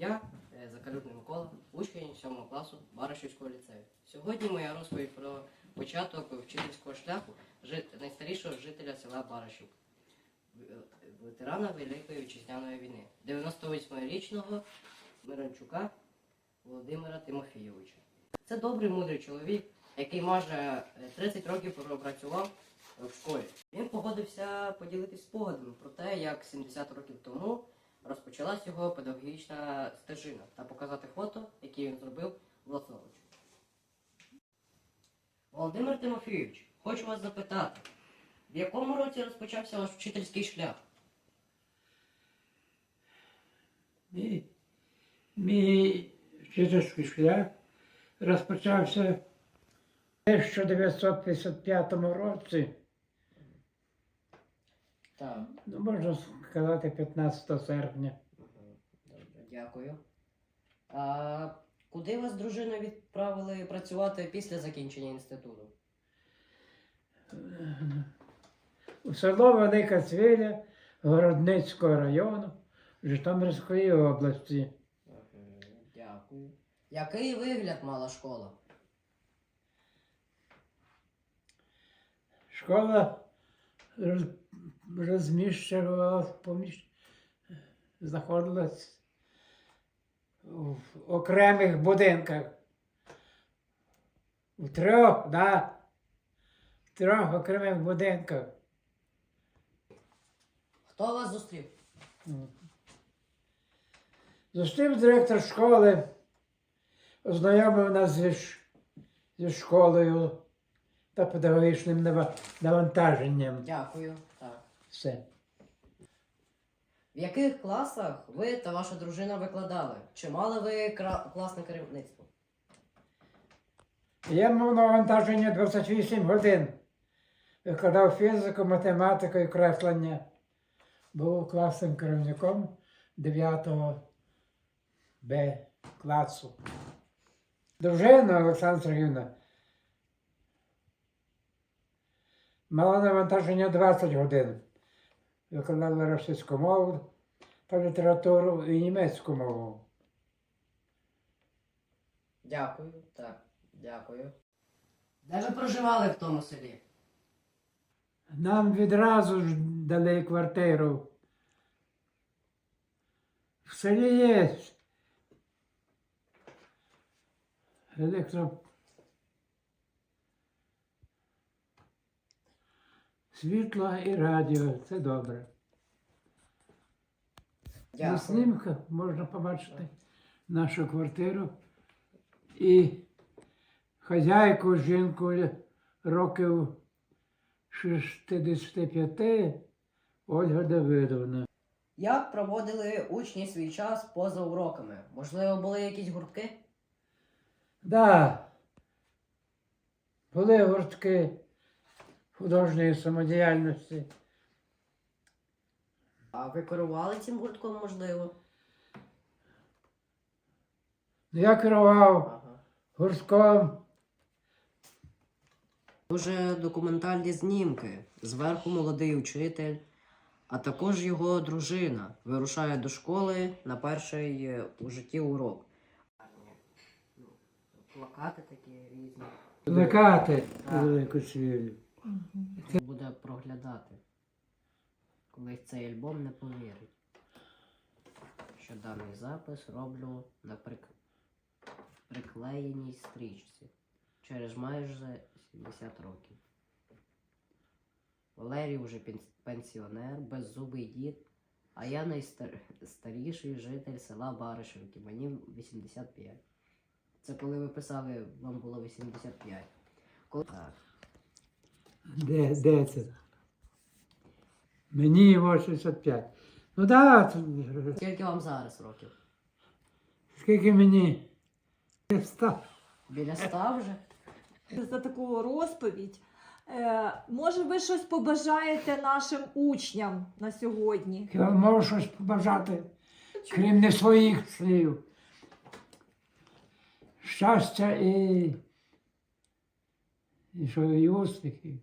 Я е, Закалюбний Микола, учень 7 класу Баришівського ліцею. Сьогодні моя розповідь про початок вчительського шляху найстарішого жителя села Баришів, е, ветерана Великої Вітчизняної війни, 98-річного Мирончука Володимира Тимофійовича. Це добрий мудрий чоловік, який майже е, 30 років пропрацював в школі. Він погодився поділитись спогадами про те, як 70 років тому розпочалась його педагогічна стежина та показати фото, які він зробив власноруч. Володимир Тимофійович, хочу вас запитати, в якому році розпочався ваш вчительський шлях? Мій, мій вчительський шлях розпочався в 1955 році, Так. ну, можна сказати, 15 серпня. Дякую. А куди вас дружина відправили працювати після закінчення інституту? У село Велика Цвіля Городницького району Житомирської області. Дякую. Який вигляд мала школа? Школа роз- розміщувалась поміж... знаходилась в окремих будинках. У трьох, да. В трьох окремих будинках. Хто вас зустрів? Зустрів директор школи, ознайомив нас зі, зі школою та педагогічним навантаженням. Дякую. Так. Все. В яких класах ви та ваша дружина викладали? Чи мали ви кра- класне керівництво? Я мав навантаження 28 годин. Викладав фізику, математику і креслення. Був класним керівником 9 Б класу. Дружина Олександра Сергіївна мала навантаження 20 годин. Викладала російську мову та літературу і німецьку мову. Дякую. Так, дякую. Де ви проживали в тому селі? Нам відразу ж дали квартиру. В селі є електро... Світло і радіо, це добре. На Дякую. можна побачити нашу квартиру і хазяйку, жінку років 65 Ольга Давидовна. Як проводили учні свій час поза уроками? Можливо, були якісь гуртки? Да. Були гуртки художньої самодіяльності. А ви керували цим гуртком, можливо? Я керував Ага. гуртком. Дуже документальні знімки. Зверху молодий учитель, а також його дружина вирушає до школи на перший е, у житті урок. Плакати такі різні. Плекати Так. Проглядати. Коли цей альбом не повірить. Що даний запис роблю на прик... приклеєній стрічці через майже 70 років. Валерій вже пенсіонер, беззубий дід, а я найстаріший житель села Баришівки, мені 85. Це коли ви писали, вам було 85. Коли... Так. Де, де це? Мені 85. Ну так, да, Скільки вам зараз років? скільки мені? Біля Ста. Біля ста вже? за таку розповідь. Е, може, ви щось побажаєте нашим учням на сьогодні? Я можу щось побажати, крім не своїх слів. Щастя і, і, що, і успіхів.